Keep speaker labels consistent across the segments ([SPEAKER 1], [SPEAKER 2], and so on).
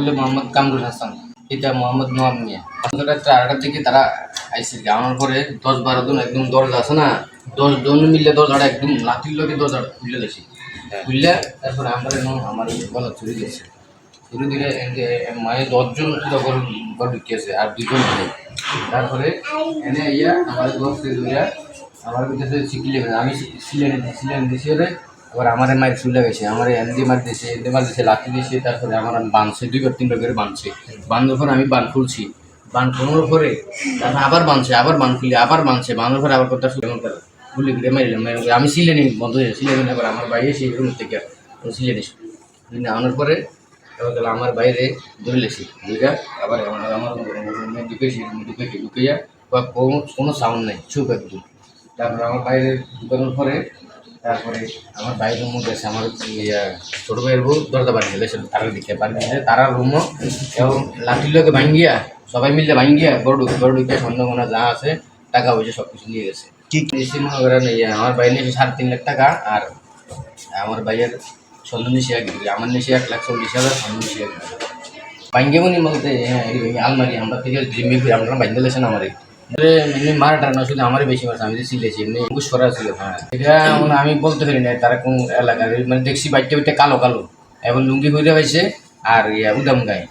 [SPEAKER 1] হলো মোহাম্মদ কামরুল হাসান। এটা মোহাম্মদ নোয়াব মিয়া। পাঁচটা চারটার দিকে তারা আইসে আমার পরে দশ বারো জন একদম দরজা আছে না দশ জন মিললে দরজাটা একদম লাঠির লোকে দরজাটা খুলে গেছি খুললে তারপরে আমরা এরকম আমার গলা চুরি গেছে চুরি দিলে মানে দশজন ঘর ঘর ঢুকিয়েছে আর দুজন তারপরে এনে ইয়া আমার দশ ধরিয়া আমার কাছে শিখলে আমি সিলেন সিলেন দিছি আবার আমার মায়ের চুলে গেছে, আমার এনদি মার দিয়েছে এনদি মার দিয়েছে লাঠি দিয়েছে তারপরে আমার বাঁধছে দুইবার তিনবার করে বাঁধছে বাঁধার পরে আমি বান খুলছি। বান খোলার পরে তারপর আবার বাঁধছে আবার বান খুলি, আবার বাঁধছে বাঁধার পরে আবার কথা শুনে গুলি করে মারিলাম মারি- আমি সিলেনি বন্ধ হয়ে সিলেনি আবার আমার বাইরে সেই রুম থেকে সিলেনি আনার পরে এবার আমার বাইরে ধরলেছি দুইটা আবার আমার আমার ঢুকেছি ঢুকেছি ঢুকিয়া বা কোনো কোনো সাউন্ড নেই চুপ একদম। তারপরে আমার বাইরে ঢুকানোর পরে তারপরে আমার বাইরের মধ্যে আছে আমার ইয়া ছোট ভাইয়ের বউ দরজা বাড়ি গেলে তারার দিকে বাড়ি গেলে তারা রুমও এবং লাঠির লোকে ভাঙ্গিয়া সবাই মিলে ভাঙ্গিয়া বড় বড় ঢুকে সন্ধ্যাগোনা যা আছে টাকা পয়সা সব কিছু নিয়ে গেছে।
[SPEAKER 2] কি
[SPEAKER 1] বেশি মনে করেন আমার ভাই নিয়েছে সাড়ে তিন লাখ টাকা আর আমার ভাইয়ের সন্ধ্যা নিশে এক আমার নিশে এক লাখ চল্লিশ হাজার সন্ধ্যা নিশে এক বিঘি ভাঙ্গে বলতে হ্যাঁ আলমারি আমরা থেকে জিম্মি করে আমরা বাইন্দে লেছেন আমার হ্যাঁ। আমি বলতে পারি না, তারা কোন এলাকার মানে দেখছি বাইকটা ওইটা কালো কালো। এবং লুঙ্গি হইতে পাইছে, আর ইয়া উদাম গায়ে,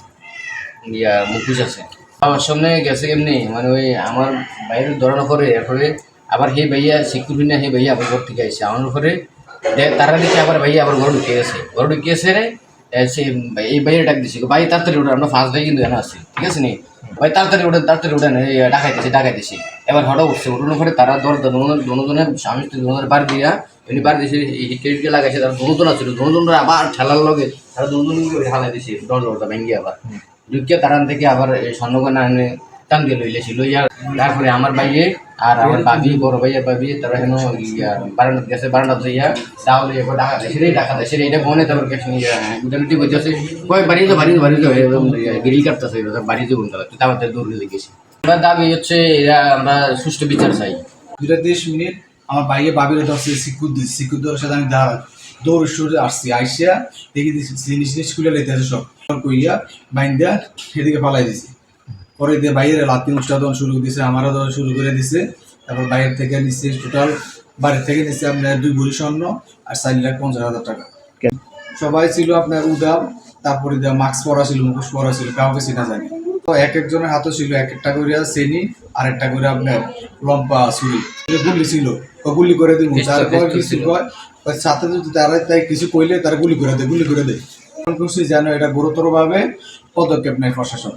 [SPEAKER 1] ইয়া মুখোশ আছে। আমার সামনে গেছে এমনি মানে ওই আমার বাইরে ধরানো করে এরপরে আবার হে ভাইয়া সিকিউরিটি না হে ভাইয়া আবার ঘর থেকে আসছে আমার দেখ তারা দিকে আবার ভাইয়া আবার ঘর ঢুকে গেছে। ঘর ঢুকে গেছে রে সে এই ভাইয়ের ডাক দিছি, ভাই, তাড়াতাড়ি ওঠেন আমরা ফার্স্ট ভাই কিন্তু এখানে আছি, ঠিক আছে নি? ভাই, তাড়াতাড়ি ওঠেন তাড়াতাড়ি এই ডাকাই দিছি ডাকাই দিছি এবার হঠাৎ উঠছে উঠোর করে তারা দর দনোজনে স্বামী দনোজনের বার দিয়া এমনি বার দিয়েছে ক্রেডিটকে লাগাইছে, তারা দনোজন ছিল দনোজনরা আবার ঠেলার লগে তারা দনোজন দিছে দর দরটা ভেঙ্গি আবার। ঢুকিয়ে তারান থেকে আবার এই স্বর্ণকন্যা এনে টান দিয়ে লইলেছি লইয়া তারপরে আমার ভাইয়ে আর আমার বাবি বড় ভাইয়া বাবি তারা হেন বারান্দাত গেছে বারান্দাত যাইয়া দাও লইয়া কই এটা বনে তারপর কেন উদামিটি বলতেছে কই বাড়ি তো বাড়ি বাড়ি তো গিরিল কাটতেছে বাড়ি তো তার দূর হয়ে গেছি। আমরা দাবি হচ্ছে এরা আমরা সুষ্ঠু বিচার চাই।
[SPEAKER 2] দুটা তিরিশ মিনিট আমার বাইরে বাবির ধরছে সিকুর দিচ্ছে সিকুর ধরার সাথে আমি দাঁড়া দৌড় সরে আসছি আইসিয়া দেখি দিছি জিনিস জিনিস খুলে লেতে আছে সব। কইয়া বাইন্দা সেদিকে পালাই দিছি। পরে দিয়ে বাইরে লাতি উষ্ঠা দেওয়া শুরু দিছে আমারও দেওয়া শুরু করে দিছে। তারপর বাইরে থেকে নিচ্ছে টোটাল বাড়ি থেকে নিচ্ছে আপনার দুই ভরি স্বর্ণ আর চার লাখ পঞ্চাশ হাজার টাকা। সবাই ছিল আপনার উদাম তারপরে দেওয়া মাস্ক পরা ছিল মুখোশ পরা ছিল কাউকে চিনা জানি তো এক একজনের হাতে ছিল এক একটা করে চেনি আর একটা করে আপনার লম্বা ছুরি গুলি ছিল গুলি করে দিব তারপর কিছু। কয় সাথে যদি তারা তাই কিছু কইলে তারা গুলি করে দেয় গুলি করে দেয়। খুশি যেন এটা গুরুতরভাবে পদক্ষেপ নেয় প্রশাসন।